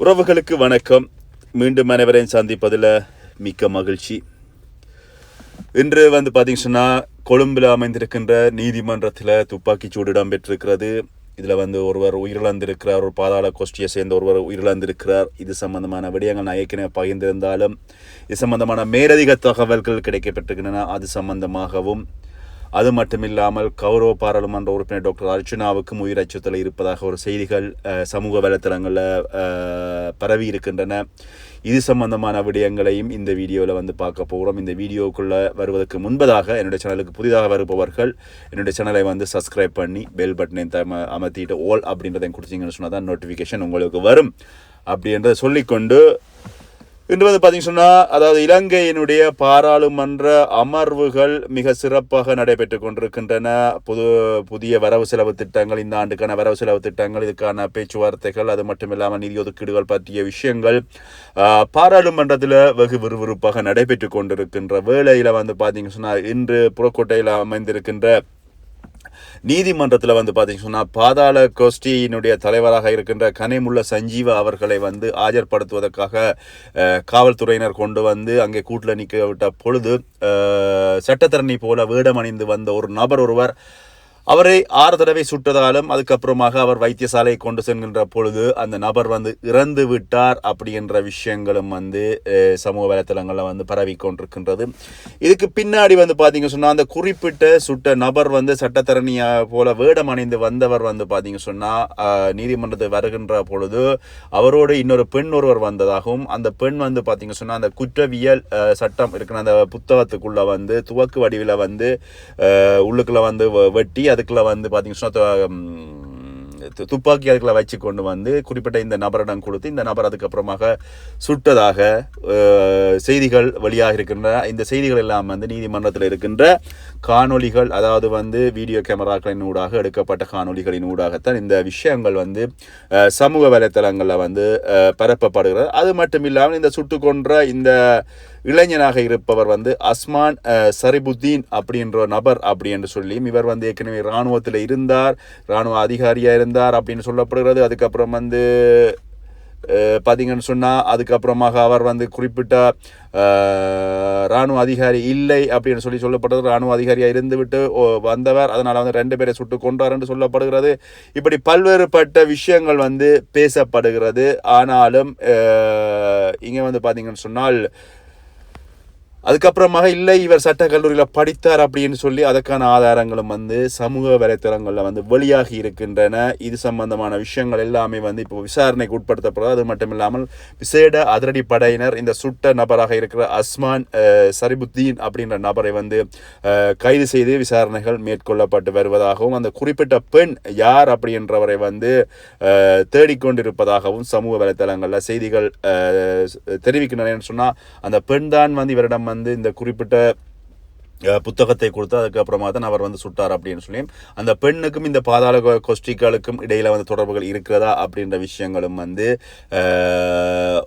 உறவுகளுக்கு வணக்கம். மீண்டும் அனைவரையும் சந்திப்பதில் மிக்க மகிழ்ச்சி. இன்று வந்து பார்த்தீங்க சொன்னால் கொழும்பில் அமைந்திருக்கின்ற நீதிமன்றத்தில் துப்பாக்கி சூடு இடம்பெற்றிருக்கிறது. இதில் வந்து ஒருவர் உயிரிழந்திருக்கிறார் ஒரு பாதாள கோஷ்டியை சேர்ந்த ஒருவர் உயிரிழந்திருக்கிறார். இது சம்பந்தமான விடயங்கள் நான் ஏற்கனவே பகிர்ந்திருந்தாலும் இது சம்பந்தமான மேலதிக தகவல்கள் கிடைக்கப்பட்டிருக்கின்றன அது சம்பந்தமாகவும் அது மட்டுமில்லாமல் கௌரவ பாராளுமன்ற உறுப்பினர் டாக்டர் அர்ஜுனாவுக்கும் உயிர் அச்சுறுத்தல் இருப்பதாக ஒரு செய்திகள் சமூக வலைத்தளங்களில் பரவி இருக்கின்றன. இது சம்பந்தமான விடயங்களையும் இந்த வீடியோவில் வந்து பார்க்க போகிறோம் இந்த வீடியோக்குள்ளே வருவதற்கு முன்பதாக என்னுடைய சேனலுக்கு புதிதாக வருபவர்கள் என்னுடைய சேனலை வந்து சப்ஸ்கிரைப் பண்ணி பெல் பட்டனை தம அமர்த்திட்டு ஓல் அப்படின்றதையும் கொடுத்தீங்கன்னு சொன்னால் தான் நோட்டிஃபிகேஷன் உங்களுக்கு வரும். அப்படின்றத சொல்லிக்கொண்டு இன்று வந்து பார்த்தீங்கன்னு சொன்னால் அதாவது இலங்கையினுடைய பாராளுமன்ற அமர்வுகள் மிக சிறப்பாக நடைபெற்று கொண்டிருக்கின்றன. புது புதிய வரவு செலவு திட்டங்கள் இந்த ஆண்டுக்கான வரவு செலவு திட்டங்கள் இதுக்கான பேச்சுவார்த்தைகள் அது மட்டும் இல்லாமல் நிதி ஒதுக்கீடுகள் பற்றிய விஷயங்கள் பாராளுமன்றத்தில் வெகு விறுவிறுப்பாக நடைபெற்று கொண்டிருக்கின்ற வேளையில் வந்து பார்த்தீங்கன்னு சொன்னால் இன்று புறக்கோட்டையில் அமைந்திருக்கின்ற நீதிமன்றத்தில் வந்து பார்த்தீங்கன்னு சொன்னால் பாதாள கோஷ்டியினுடைய தலைவராக இருக்கின்ற கனிமுள்ள சஞ்சீவ அவர்களை வந்து ஆஜர்படுத்துவதற்காக காவல்துறையினர் கொண்டு வந்து அங்கே கூட்டில் நிற்க விட்ட பொழுது சட்டத்தரணி போல வேடமணிந்து வந்த ஒரு நபர் ஒருவர் அவரை ஆறு தடவை சுட்டதாலும் அதுக்கப்புறமாக அவர் வைத்தியசாலை கொண்டு செல்கின்ற பொழுது அந்த நபர் வந்து இறந்து விட்டார் அப்படின்ற விஷயங்களும் வந்து சமூக வலைத்தளங்களில் வந்து பரவி கொண்டிருக்கின்றது. இதுக்கு பின்னாடி வந்து பார்த்தீங்க சொன்னால் அந்த குறிப்பிட்ட சுட்ட நபர் வந்து சட்டத்தரணியை போல வேடம் அணிந்து வந்தவர் வந்து பார்த்தீங்க சொன்னால் நீதிமன்றத்தை வருகின்ற பொழுது அவரோடு இன்னொரு பெண் ஒருவர் வந்ததாகவும் அந்த பெண் வந்து பார்த்தீங்க சொன்னால் அந்த குற்றவியல் சட்டம் இருக்கிற அந்த புத்தகத்துக்குள்ளே வந்து துவக்கு வடிவில் வந்து உள்ளுக்குள்ளே வந்து வெட்டி அதுக்குள்ள வந்து பார்த்தீங்கன்னா து- துப்பாக்கி அதுக்குள்ள வச்சு கொண்டு வந்து குறிப்பிட்ட இந்த நபரிடம் கொடுத்து இந்த நபர் அதுக்கப்புறமாக சுட்டதாக செய்திகள் வெளியாக இருக்கின்ற இந்த செய்திகள் எல்லாம் வந்து நீதிமன்றத்தில் இருக்கின்ற காணொலிகள் அதாவது வந்து வீடியோ கேமராக்களின் ஊடாக எடுக்கப்பட்ட காணொளிகளின் ஊடாகத்தான் இந்த விஷயங்கள் வந்து சமூக வலைத்தளங்களில் வந்து பரப்பப்படுகிறது. அது மட்டும் இல்லாமல் இந்த சுட்டு கொன்ற இந்த இளைஞனாக இருப்பவர் வந்து அஸ்மான் சரிபுத்தீன் அப்படின்ற நபர் அப்படி என்று சொல்லி இவர் வந்து ஏற்கனவே இராணுவத்தில் இருந்தார் இராணுவ அதிகாரியாக இருந்தார் அப்படின்னு சொல்லப்படுகிறது. அதுக்கப்புறம் வந்து பார்த்தீங்கன்னு சொன்னால் அதுக்கப்புறமாக அவர் வந்து குறிப்பிட்ட இராணுவ அதிகாரி இல்லை அப்படின்னு சொல்லி சொல்லப்பட்டது இராணுவ அதிகாரியாக இருந்துவிட்டு ஓ- வந்தவர். அதனால் வந்து ரெண்டு பேரை சுட்டு கொன்றார் என்று சொல்லப்படுகிறது. இப்படி பல்வேறுபட்ட விஷயங்கள் வந்து பேசப்படுகிறது. ஆனாலும் இங்கே வந்து பார்த்தீங்கன்னு சொன்னால் அதுக்கப்புறமாக இல்லை இவர் சட்ட கல்லூரியில் படித்தார் அப்படின்னு சொல்லி அதற்கான ஆதாரங்களும் வந்து சமூக வலைத்தளங்களில் வந்து வெளியாகி இருக்கின்றன. இது சம்பந்தமான விஷயங்கள் எல்லாமே வந்து இப்போ விசாரணைக்கு உட்படுத்தப்படுது அது மட்டும் இல்லாமல் விசேட அதிரடி படையினர் இந்த சுட்ட நபராக இருக்கிற அஸ்மான் சரிபுத்தீன் அப்படின்ற நபரை வந்து கைது செய்து விசாரணைகள் மேற்கொள்ளப்பட்டு வருவதாகவும் அந்த குறிப்பிட்ட பெண் யார் அப்படின்றவரை வந்து தேடிக்கொண்டிருப்பதாகவும் சமூக வலைத்தளங்களில் செய்திகள் தெரிவிக்கின்றன. சொன்னால் அந்த பெண் தான் வந்து இவரிடம் வந்து வந்து இந்த குறிப்பிட்ட புத்தகத்தை கொடுத்து அதுக்கப்புறமா தான் அவர் வந்து சுட்டார் அப்படின்னு சொல்லி. அந்த பெண்ணுக்கும் இந்த பாதாள கோ- இடையில் இடையில வந்து தொடர்புகள் இருக்கிறதா அப்படின்ற விஷயங்களும் வந்து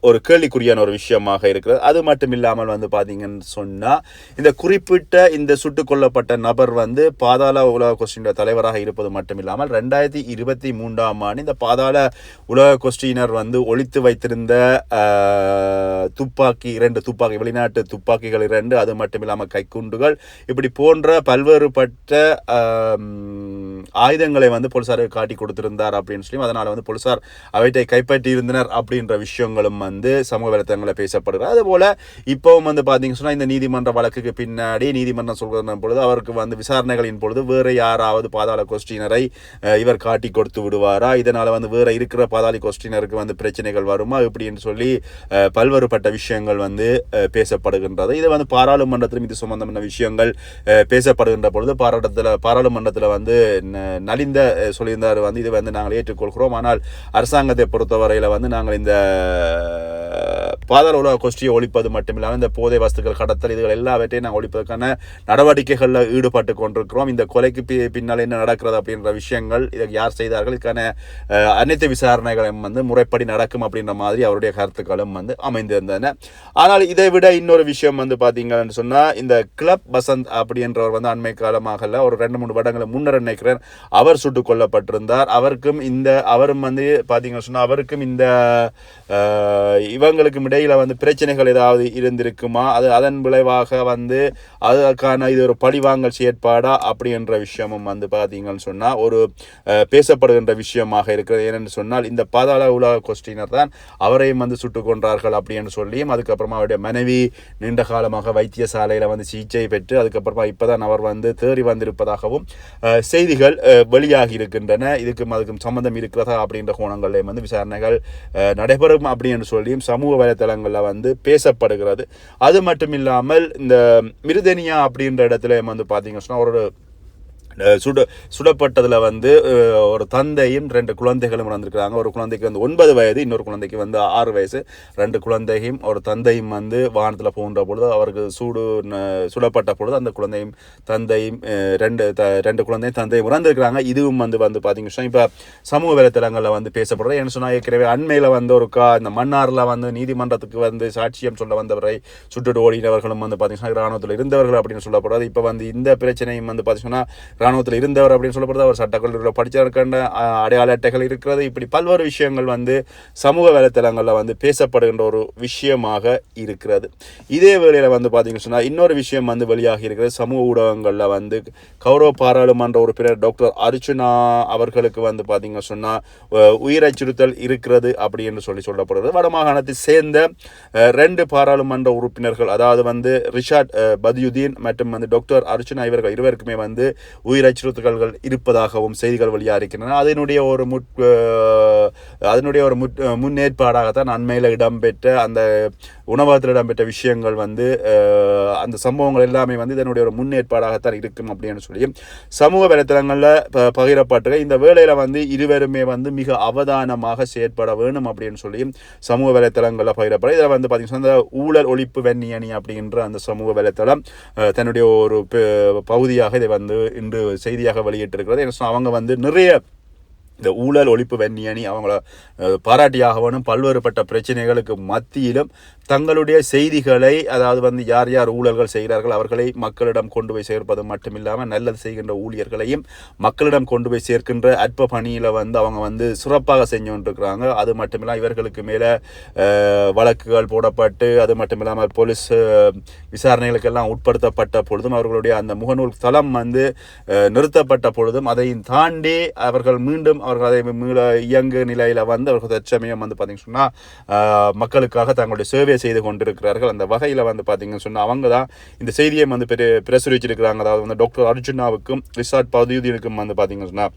ஒரு கேள்விக்குறியான ஒரு விஷயமாக இருக்கிறது. அது மட்டும் இல்லாமல் வந்து பார்த்தீங்கன்னு சொன்னால் இந்த குறிப்பிட்ட இந்த சுட்டுக் கொல்லப்பட்ட நபர் வந்து பாதாள உலக கோஷ்டியின் தலைவராக இருப்பது மட்டும் இல்லாமல் ரெண்டாயிரத்தி இருபத்தி மூன்றாம் ஆண்டு இந்த பாதாள உலக கொஸ்டினர் வந்து ஒழித்து வைத்திருந்த துப்பாக்கி இரண்டு துப்பாக்கி வெளிநாட்டு துப்பாக்கிகள் இரண்டு அது மட்டும் இல்லாமல் கைக்குண்டுகள் இப்படி போன்ற பல்வேறுபட்ட ஆயுதங்களை வந்து போலீசாருக்கு காட்டி கொடுத்திருந்தார் அப்படின்னு சொல்லி அதனால் வந்து போலீஸார் அவற்றை கைப்பற்றி இருந்தனர் அப்படின்ற விஷயங்களும் வந்து சமூக வலைத்தளங்களில் பேசப்படுகிறது. அதுபோல் இப்போவும் வந்து பார்த்தீங்க சொன்னால் இந்த நீதிமன்ற வழக்குக்கு பின்னாடி நீதிமன்றம் சொல்கிற பொழுது அவருக்கு வந்து விசாரணைகளின் பொழுது வேறு யாராவது பாதாள கொஸ்டினரை இவர் காட்டி கொடுத்து விடுவாரா? இதனால் வந்து வேறு இருக்கிற பாதாளி கொஸ்டினருக்கு வந்து பிரச்சனைகள் வருமா? இப்படின்னு சொல்லி பல்வேறுபட்ட விஷயங்கள் வந்து பேசப்படுகின்றது. இது வந்து பாராளுமன்றத்திலும் இது சம்பந்தமான விஷயங்கள் பேசப்படுகின்ற பொழுது பாராட்டத்தில் பாராளுமன்றத்தில் வந்து ந- நலிந்த சொல்லியிருந்தார். வந்து இது வந்து நாங்கள் ஏற்றுக்கொள்கிறோம். ஆனால் அரசாங்கத்தை பொறுத்தவரையில் வந்து நாங்கள் இந்த பாதாள உலக கொஸ்டியை ஒழிப்பது மட்டுமில்லாமல் இந்த போதை வஸ்துக்கள் கடத்தல் இதுகள் எல்லாவற்றையும் நாங்கள் ஒழிப்பதற்கான நடவடிக்கைகளில் ஈடுபட்டு கொண்டிருக்கிறோம். இந்த கொலைக்கு பி பின்னால் என்ன நடக்கிறது அப்படின்ற விஷயங்கள் இதை யார் செய்தார்கள் இதுக்கான அனைத்து விசாரணைகளும் வந்து முறைப்படி நடக்கும் அப்படின்ற மாதிரி அவருடைய கருத்துக்களும் வந்து அமைந்திருந்தன. ஆனால் இதை விட இன்னொரு விஷயம் வந்து பார்த்தீங்கன்னு சொன்னால் இந்த கிளப் வசந்த் அப்படின்றவர் வந்து அண்மை காலமாக ஒரு ரெண்டு மூணு வருடங்களை முன்னர் நினைக்கிறேன் அவர் சுட்டுக் கொல்லப்பட்டிருந்தார். அவருக்கும் இந்த அவரும் வந்து பார்த்தீங்கன்னு சொன்னால் அவருக்கும் இந்த இவங்களுக்கும் இடையே இடையில வந்து பிரச்சனைகள் ஏதாவது இருந்திருக்குமா? அது அதன் விளைவாக வந்து அதற்கான இது ஒரு பழிவாங்கல் செயற்பாடா? அப்படின்ற விஷயமும் வந்து பார்த்தீங்கன்னு சொன்னால் ஒரு பேசப்படுகின்ற விஷயமாக இருக்கிறது. ஏனென்று சொன்னால் இந்த பாதாள உலக கொஸ்டினர் தான் அவரையும் வந்து சுட்டுக் கொன்றார்கள் அப்படின்னு சொல்லியும் அதுக்கப்புறமா அவருடைய மனைவி நீண்ட காலமாக வைத்தியசாலையில் வந்து சிகிச்சை பெற்று அதுக்கப்புறமா இப்போதான் அவர் வந்து தேறி வந்திருப்பதாகவும் செய்திகள் வெளியாகி இருக்கின்றன. இதுக்கும் அதுக்கும் சம்மந்தம் இருக்கிறதா? அப்படின்ற கோணங்கள்லையும் வந்து விசாரணைகள் நடைபெறும் அப்படின்னு சொல்லியும் சமூக வலைத்தளங்களில் வந்து பேசப்படுகிறது. அது மட்டும் இல்லாமல் இந்த மிருதனியா அப்படின்ற இடத்துல வந்து பார்த்தீங்கன்னா ஒரு சுட சுடப்பட்டதில் வந்து ஒரு தந்தையும் ரெண்டு குழந்தைகளும் இறந்துருக்கிறாங்க. ஒரு குழந்தைக்கு வந்து ஒன்பது வயது இன்னொரு குழந்தைக்கு வந்து ஆறு வயசு. ரெண்டு குழந்தையும் ஒரு தந்தையும் வந்து வானத்தில் போன்ற பொழுது அவருக்கு சூடு சுடப்பட்ட பொழுது அந்த குழந்தையும் தந்தையும் ரெண்டு த ரெண்டு குழந்தையும் தந்தையும் இறந்துருக்கிறாங்க. இதுவும் வந்து வந்து பார்த்தீங்கன்னா இப்போ சமூக வலைத்தளங்களில் வந்து பேசப்படுறது என்ன சொன்னால் ஏற்கனவே அண்மையில் வந்து ஒரு கா இந்த மன்னாரில் வந்து நீதிமன்றத்துக்கு வந்து சாட்சியம் சொல்ல வந்தவரை சுட்டுட்டு ஓடினவர்களும் வந்து பார்த்தீங்கன்னா இராணுவத்தில் இருந்தவர்கள் அப்படின்னு சொல்லப்படுறது. இப்போ வந்து இந்த பிரச்சனையும் வந்து பார்த்தீங்கன்னா இராணுவத்தில் இருந்தவர் அப்படின்னு சொல்லப்படுது அவர் சட்டக்கல்லூரியில் படித்ததற்கான அடையாள அட்டைகள் இருக்கிறது. இப்படி பல்வேறு விஷயங்கள் வந்து சமூக வலைத்தளங்களில் வந்து பேசப்படுகின்ற ஒரு விஷயமாக இருக்கிறது. இதே வேளையில் வந்து பார்த்தீங்கன்னு சொன்னால் இன்னொரு விஷயம் வந்து வெளியாகி இருக்கிறது. சமூக ஊடகங்களில் வந்து கௌரவ பாராளுமன்ற உறுப்பினர் டாக்டர் அர்ச்சுனா அவர்களுக்கு வந்து பார்த்தீங்கன்னு சொன்னால் உயிரச்சுறுத்தல் இருக்கிறது இருக்கிறது அப்படின்னு சொல்லி சொல்லப்படுகிறது. வடமாகாணத்தை சேர்ந்த ரெண்டு பாராளுமன்ற உறுப்பினர்கள் அதாவது வந்து ரிஷாட் பதியுதீன் மற்றும் வந்து டாக்டர் அர்ச்சுனா இவர்கள் இருவருக்குமே வந்து உயிர் அச்சுறுத்தல்கள் இருப்பதாகவும் செய்திகள் வழியாக இருக்கின்றன அதனுடைய ஒரு முட் அதனுடைய ஒரு முட் முன்னேற்பாடாகத்தான் அண்மையில் இடம்பெற்ற அந்த உணவகத்தில் இடம்பெற்ற விஷயங்கள் வந்து அந்த சம்பவங்கள் எல்லாமே வந்து இதனுடைய ஒரு முன்னேற்பாடாகத்தான் இருக்கும் அப்படின்னு சொல்லி. சமூக வலைத்தளங்களில் ப- பகிரப்பட்டு இந்த வேலையில் வந்து இருவருமே வந்து மிக அவதானமாக செயற்பட வேணும் அப்படின்னு சொல்லி சமூக வலைத்தளங்களில் பகிரப்பட. இதில் வந்து பார்த்தீங்கன்னா இந்த ஊழல் ஒழிப்பு வெண்ணியணி அப்படின்ற அந்த சமூக வலைத்தளம் தன்னுடைய ஒரு பகுதியாக இதை வந்து இன்று செய்தியாக வெளியிட்டிருக்கிறது. என்ன அவங்க வந்து நிறைய இந்த ஊழல் ஒழிப்பு வெண்ணியணி அவங்கள அஹ், பாராட்டியாகவனும் பல்வேறுபட்ட பிரச்சனைகளுக்கு மத்தியிலும் தங்களுடைய செய்திகளை அதாவது வந்து யார் யார் ஊழல்கள் செய்கிறார்கள் அவர்களை மக்களிடம் கொண்டு போய் சேர்ப்பது மட்டுமில்லாமல் நல்லது செய்கின்ற ஊழியர்களையும் மக்களிடம் கொண்டு போய் சேர்க்கின்ற அற்ப பணியில் வந்து அவங்க வந்து சிறப்பாக செஞ்சு கொண்டிருக்கிறாங்க. அது மட்டுமில்லாமல் இவர்களுக்கு மேலே வழக்குகள் போடப்பட்டு அது மட்டுமில்லாமல் போலீஸ் விசாரணைகளுக்கெல்லாம் உட்படுத்தப்பட்ட பொழுதும் அவர்களுடைய அந்த முகநூல் தளம் வந்து நிறுத்தப்பட்ட பொழுதும் அதையும் தாண்டி அவர்கள் மீண்டும் அவர்கள் அதை மீள இயங்கு நிலையில் வந்து அவர்கள் தற்சமயம் வந்து பார்த்தீங்கன்னு சொன்னால் மக்களுக்காக தங்களுடைய சேவை செய்து கொண்டிருக்கிறார்கள். அந்த வகையில் வந்து பார்த்தீங்கன்னு சொன்னால் அவங்க தான் இந்த செய்தியை வந்து பெரு பிரசுரிச்சிருக்கிறாங்க. அதாவது வந்து டாக்டர் அர்ஜுனாவுக்கும் ரிசார்ட் பதவியுதீனுக்கும் வந்து பார்த்திங்கன்னு சொன்னால்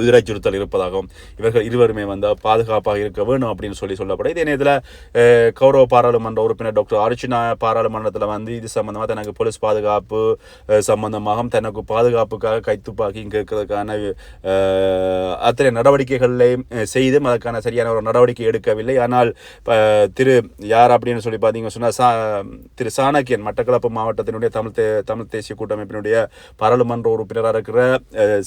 உயிர் அச்சுறுத்தல் இருப்பதாகவும் இவர்கள் இருவருமே வந்து பாதுகாப்பாக இருக்க வேணும் அப்படின்னு சொல்லி சொல்லப்படும். இதே நேரத்தில் கௌரவ பாராளுமன்ற உறுப்பினர் டாக்டர் அர்ச்சனா பாராளுமன்றத்தில் வந்து இது சம்பந்தமாக தனக்கு போலீஸ் பாதுகாப்பு சம்பந்தமாகவும் தனக்கு பாதுகாப்புக்காக கைத்துப்பாக்கி இங்கே இருக்கிறதுக்கான அத்தனை நடவடிக்கைகளையும் செய்தும் அதற்கான சரியான ஒரு நடவடிக்கை எடுக்கவில்லை. ஆனால் திரு யார் அப்படின்னு சொல்லி பார்த்தீங்க சொன்னால் சா திரு சாணக்கியன் மட்டக்களப்பு மாவட்டத்தினுடைய தமிழ் தே தமிழ் தேசிய கூட்டமைப்பினுடைய பாராளுமன்ற உறுப்பினராக இருக்கிற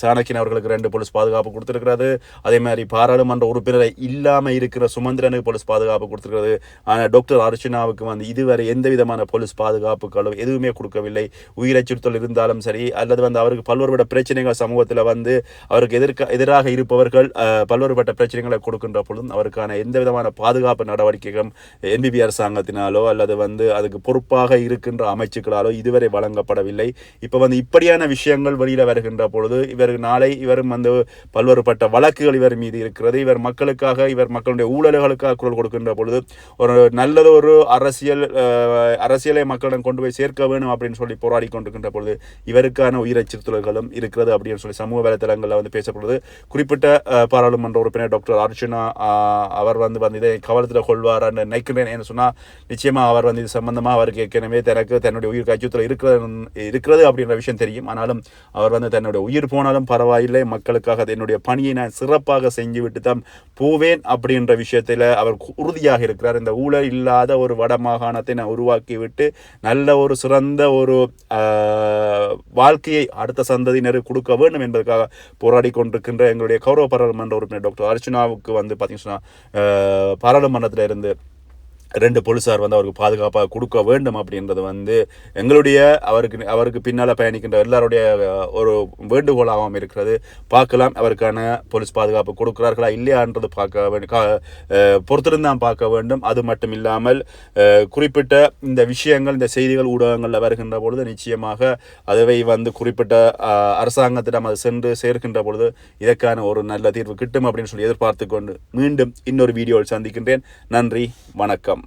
சாணக்கியன் அவர்களுக்கு ரெண்டு போலீஸ் பாதுகாப்பு கொடுத்துருக்கிறது. அதே மாதிரி பாராளுமன்ற உறுப்பினரை இல்லாமல் இருக்கிற சுமந்திரனுக்கு போலீஸ் பாதுகாப்பு கொடுத்துருக்கிறது. ஆனால் டாக்டர் அர்ச்சனாவுக்கு வந்து இதுவரை எந்த விதமான போலீஸ் பாதுகாப்புகளும் எதுவுமே கொடுக்கவில்லை. உயிர் அச்சுறுத்தல் இருந்தாலும் சரி அல்லது வந்து அவருக்கு பல்வேறுபட்ட பிரச்சனைகள் சமூகத்தில் வந்து அவருக்கு எதிர்க்க எதிராக இருப்பவர்கள் பல்வேறுபட்ட பிரச்சனைகளை கொடுக்கின்ற பொழுதும் அவருக்கான எந்த விதமான பாதுகாப்பு நடவடிக்கைகளும் என்பிபி அரசாங்கத்தினாலோ அல்லது வந்து அதுக்கு பொறுப்பாக இருக்கின்ற அமைச்சுக்களாலோ இதுவரை வழங்கப்படவில்லை. இப்போ வந்து இப்படியான விஷயங்கள் வெளியில் வருகின்ற பொழுது இவர் நாளை இவரும் வந்து பல்வேறுபட்ட வழக்குகள் இவர் மீது இருக்கிறது. இவர் மக்களுக்காக இவர் மக்களுடைய ஊழல்களுக்காக குரல் கொடுக்கின்ற பொழுது ஒரு நல்லது ஒரு அரசியல் அரசியலை மக்களிடம் கொண்டு போய் சேர்க்க வேணும் அப்படின்னு சொல்லி போராடி கொண்டிருக்கின்ற பொழுது இவருக்கான உயிர் அச்சுறுத்தல்களும் இருக்கிறது அப்படின்னு சொல்லி சமூக வலைத்தளங்களில் வந்து பேசப்படுது. குறிப்பிட்ட பாராளுமன்ற உறுப்பினர் டாக்டர் அர்ஜுனா அவர் வந்து வந்து இதை கவலத்தில் கொள்வார்னு நினைக்கிறேன் என்று சொன்னால் நிச்சயமாக அவர் வந்து இது சம்பந்தமாக அவருக்கு ஏற்கனவே தனக்கு தன்னுடைய உயிர் அச்சுறுத்தல் இருக்கிறது இருக்கிறது அப்படின்ற விஷயம் தெரியும். ஆனாலும் அவர் வந்து தன்னுடைய உயிர் போனாலும் பரவாயில்லை. மக்களுக்காக அதை என்னுடைய பணியை நான் சிறப்பாக செஞ்சுவிட்டு தான் போவேன் அப்படின்ற விஷயத்தில் அவர் உறுதியாக இருக்கிறார். இந்த ஊழல் இல்லாத ஒரு வட மாகாணத்தை நான் உருவாக்கிவிட்டு நல்ல ஒரு சிறந்த ஒரு வாழ்க்கையை அடுத்த சந்ததியினருக்கு கொடுக்க வேண்டும் என்பதற்காக போராடி கொண்டிருக்கின்ற எங்களுடைய கௌரவ பாராளுமன்ற உறுப்பினர் டாக்டர் அர்ச்சனாவுக்கு வந்து பார்த்தீங்கன்னா பாராளுமன்றத்தில் இருந்து ரெண்டு போலீஸார் வந்து அவருக்கு பாதுகாப்பாக கொடுக்க வேண்டும் அப்படின்றது வந்து எங்களுடைய அவருக்கு அவருக்கு பின்னால் பயணிக்கின்ற எல்லாருடைய ஒரு வேண்டுகோளாகவும் இருக்கிறது. பார்க்கலாம் அவருக்கான போலீஸ் பாதுகாப்பு கொடுக்கிறார்களா இல்லையான்றது பார்க்க வேண்டும் கா- பொறுத்திருந்தான் பார்க்க வேண்டும். அது மட்டும் இல்லாமல் குறிப்பிட்ட இந்த விஷயங்கள் இந்த செய்திகள் ஊடகங்களில் வருகின்ற பொழுது நிச்சயமாக அதுவை வந்து குறிப்பிட்ட அரசாங்கத்திடம் அது சென்று சேர்க்கின்ற பொழுது இதற்கான ஒரு நல்ல தீர்வு கிட்டும் அப்படின்னு சொல்லி எதிர்பார்த்து கொண்டு மீண்டும் இன்னொரு வீடியோவில் சந்திக்கின்றேன். நன்றி வணக்கம்.